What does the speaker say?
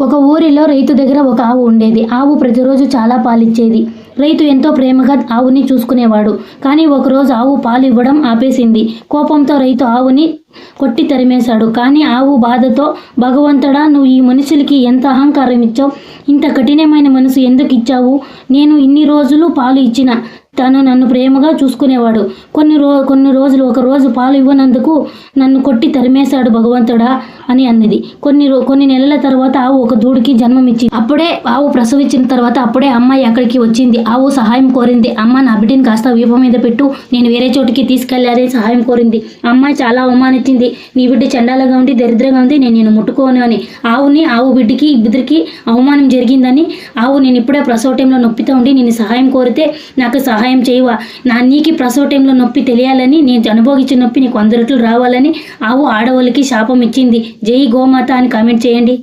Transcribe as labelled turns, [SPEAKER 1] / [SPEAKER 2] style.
[SPEAKER 1] ఒక ఊరిలో రైతు దగ్గర ఒక ఆవు ఉండేది. ఆవు ప్రతిరోజు చాలా పాలిచ్చేది. రైతు ఎంతో ప్రేమగా ఆవుని చూసుకునేవాడు. కానీ ఒకరోజు ఆవు పాలు ఇవ్వడం ఆపేసింది. కోపంతో రైతు ఆవుని కొట్టి తరిమేశాడు. కానీ ఆవు బాధతో భగవంతుడా నువ్వు ఈ మనుషులకి ఎంత అహంకారం ఇచ్చావు? ఇంత కఠినమైన మనసు ఎందుకు ఇచ్చావు? నేను ఇన్ని రోజులు పాలు ఇచ్చిన. తను నన్ను ప్రేమగా చూసుకునేవాడు. కొన్ని రో కొన్ని రోజులు ఒక రోజు పాలు ఇవ్వనందుకు నన్ను కొట్టి తరిమేశాడు భగవంతుడా అని అన్నది కొన్ని రో కొన్ని నెలల తర్వాత ఆవు ఒక దూడికి జన్మమిచ్చింది. అప్పుడే ఆవు ప్రసవించిన తర్వాత అప్పుడే అమ్మాయి అక్కడికి వచ్చింది. ఆవు సహాయం కోరింది. అమ్మ నా బిడ్డని కాస్త వీప మీద పెట్టు. నేను వేరే చోటికి తీసుకెళ్ళాలని సహాయం కోరింది. అమ్మాయి చాలా అవమానించింది. నీ బిడ్డ చండాలగా ఉండి దరిద్రంగా ఉంది నేను నేను ముట్టుకోను అని. ఆవుని ఆవు బిడ్డకి బిద్దరికి అవమానం జరిగిందని ఆవు నేను ఇప్పుడే ప్రసవ టైంలో నొప్పితో ఉండి నేను సహాయం కోరితే నాకు సహాయం చేయవా? నా నీకి ప్రసవ టైంలో నొప్పి తెలియాలని నేను అనుభవించిన నొప్పి నీకు అందరిట్లు రావాలని ఆవు ఆడవాళ్ళకి శాపం ఇచ్చింది. జై గోమాత అని కామెంట్ చేయండి.